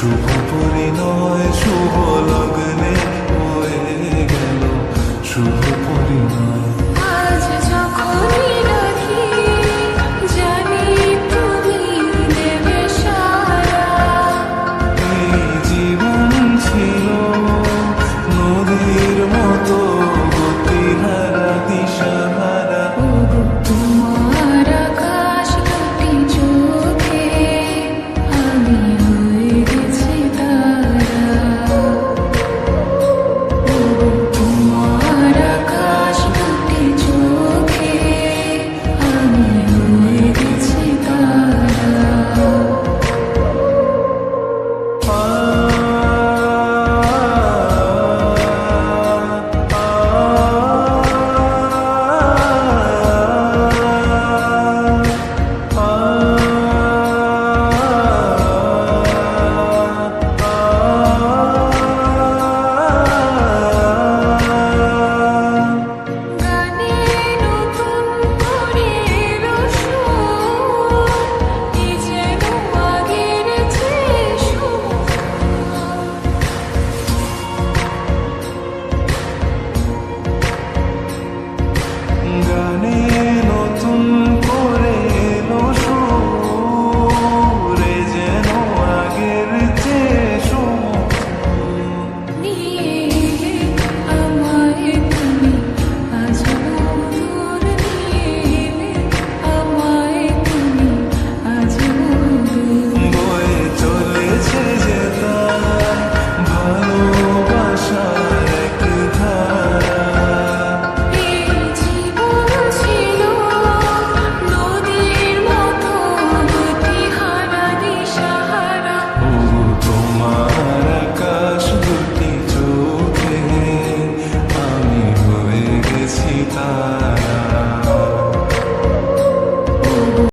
শুভ পরিণয় শুভ লগ্নে হয়ে গেল। শুভ পরিণয়।